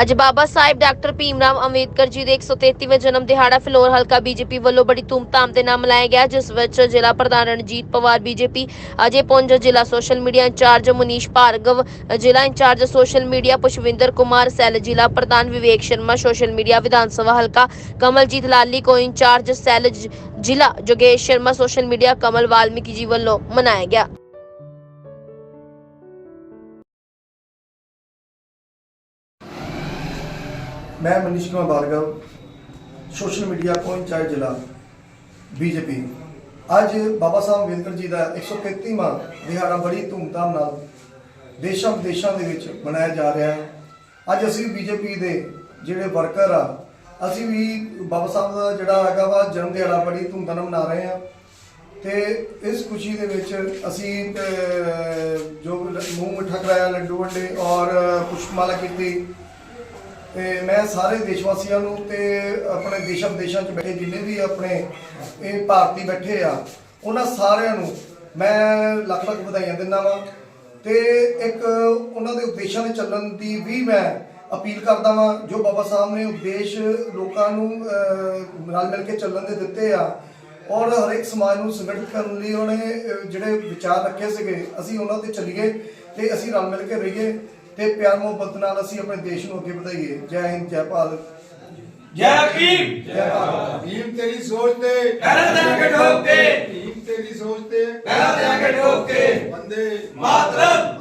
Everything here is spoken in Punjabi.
ਅੱਜ ਬਾਬਾ ਸਾਹਿਬ ਡਾਕਟਰ ਭੀਮਰਾਵ ਅੰਬੇਦਕਰ ਜੀ ਦੇ 133ਵੇਂ ਜਨਮ ਦਿਹਾੜਾ ਫਿਲੌਰ ਹਲਕਾ ਬੀਜੇਪੀ ਵੱਲੋਂ ਬੜੀ ਧੂਮਧਾਮ ਦੇ ਨਾਲ ਮਨਾਇਆ ਗਿਆ, ਜਿਸ ਵਿੱਚ ਜ਼ਿਲ੍ਹਾ ਪ੍ਰਧਾਨ ਰਣਜੀਤ ਪਵਾਰ ਬੀਜੇਪੀ, ਅਜੇ ਪੁੰਜ ਜ਼ਿਲ੍ਹਾ social media incharge Manish Bhargav, ਜ਼ਿਲ੍ਹਾ incharge social media Pushwinder Kumar, cell ਜ਼ਿਲ੍ਹਾ ਪ੍ਰਧਾਨ ਵਿਵੇਕ ਸ਼ਰਮਾ, ਸੋਸ਼ਲ ਮੀਡੀਆ ਵਿਧਾਨ ਸਭਾ ਹਲਕਾ ਕਮਲਜੀਤ ਲਾਲੀ, ਕੋ ਇੰਚਾਰਜ ਸੈੱਲ ਜ਼ਿਲ੍ਹਾ ਜੋਗੇਸ਼ ਸ਼ਰਮਾ, ਸੋਸ਼ਲ ਮੀਡੀਆ ਕਮਲ ਵਾਲਮੀਕੀ ਜੀ ਵੱਲੋਂ ਮਨਾਇਆ ਗਿਆ। ਮੈਂ Manish Kumar Bhargav social media co incharge ਜ਼ਿਲ੍ਹਾ ਬੀਜੇਪੀ ਅੱਜ ਬਾਬਾ ਸਾਹਿਬ ਅੰਬੇਦਕਰ ਜੀ ਦਾ 133ਵਾਂ ਦਿਹਾੜਾ ਬੜੀ ਧੂਮਧਾਮ ਨਾਲ ਦੇਸ਼ਾਂ ਵਿਦੇਸ਼ਾਂ ਦੇ ਵਿੱਚ ਮਨਾਇਆ ਜਾ ਰਿਹਾ ਹੈ। ਅੱਜ ਅਸੀਂ ਬੀਜੇਪੀ ਦੇ ਜਿਹੜੇ ਵਰਕਰ ਆ, ਅਸੀਂ ਵੀ ਬਾਬਾ ਸਾਹਿਬ ਦਾ ਜਿਹੜਾ ਹੈਗਾ ਵਾ ਜਨਮ ਦਿਹਾੜਾ ਬੜੀ ਧੂਮਧਾਮ ਨਾਲ ਮਨਾ ਰਹੇ ਹਾਂ। ਤੇ ਇਸ ਖੁਸ਼ੀ ਦੇ ਵਿੱਚ ਅਸੀਂ ਜੋ ਮੂੰਹ ਮਿੱਠਾ ਕਰਾਇਆ, ਲੱਡੂ ਵੰਡੇ ਔਰ ਪੁਸ਼ਪਮਾਲਾ ਕੀਤੀ। ਤੇ ਮੈਂ ਸਾਰੇ ਦੇਸ਼ ਵਾਸੀਆਂ ਨੂੰ ਤੇ ਆਪਣੇ ਦੇਸ਼ਾਂ ਵਿਦੇਸ਼ਾਂ 'ਚ ਬੈਠੇ ਜਿੰਨੇ ਵੀ ਆਪਣੇ ਇਹ ਭਾਰਤੀ ਬੈਠੇ ਆ ਉਹਨਾਂ ਸਾਰਿਆਂ ਨੂੰ ਮੈਂ ਲੱਖ ਲੱਖ ਵਧਾਈਆਂ ਦਿੰਦਾ ਵਾਂ। ਤੇ ਇੱਕ ਉਹਨਾਂ ਦੇ ਉਪਦੇਸ਼ਾਂ ਦੇ ਚੱਲਣ ਦੀ ਵੀ ਮੈਂ ਅਪੀਲ ਕਰਦਾ ਵਾਂ ਜੋ ਬਾਬਾ ਸਾਹਿਬ ਨੇ ਉਪਦੇਸ਼ ਲੋਕਾਂ ਨੂੰ ਅਹ, ਰਲ ਮਿਲ ਕੇ ਚੱਲਣ ਦੇ ਦਿੱਤੇ ਆ ਔਰ ਹਰੇਕ ਸਮਾਜ ਨੂੰ ਸੰਗਠਿਤ ਕਰਨ ਲਈ ਉਹਨੇ ਅਹ, ਜਿਹੜੇ ਵਿਚਾਰ ਰੱਖੇ ਸੀਗੇ ਅਸੀਂ ਉਹਨਾਂ ਤੇ ਚੱਲੀਏ ਤੇ ਅਸੀਂ ਰਲ ਮਿਲ ਕੇ ਰਹੀਏ। ਤੇ ਪਿਆਰ ਮੁਹੱਬਤ ਨਾਲ ਅਸੀਂ ਆਪਣੇ ਦੇਸ਼ ਨੂੰ ਅੱਗੇ ਵਧਾਈਏ। ਜੈ ਹਿੰਦ ਜੈ ਭਾਰਤ। ਜੈ ਭੀਮ। ਜੈ ਭਾਰਤ। ਭੀਮ ਤੇਰੀ ਸੋਚ ਤੇ। ਪਹਿਲਾਂ ਤੇ ਅੱਗੇ ਠੋਕ ਕੇ। ਤੇਰੀ ਸੋਚ ਤੇ। ਪਹਿਲਾਂ ਤੇ ਅੱਗੇ ਠੋਕ ਬੰਦੇ ਮਾਤਰਮ।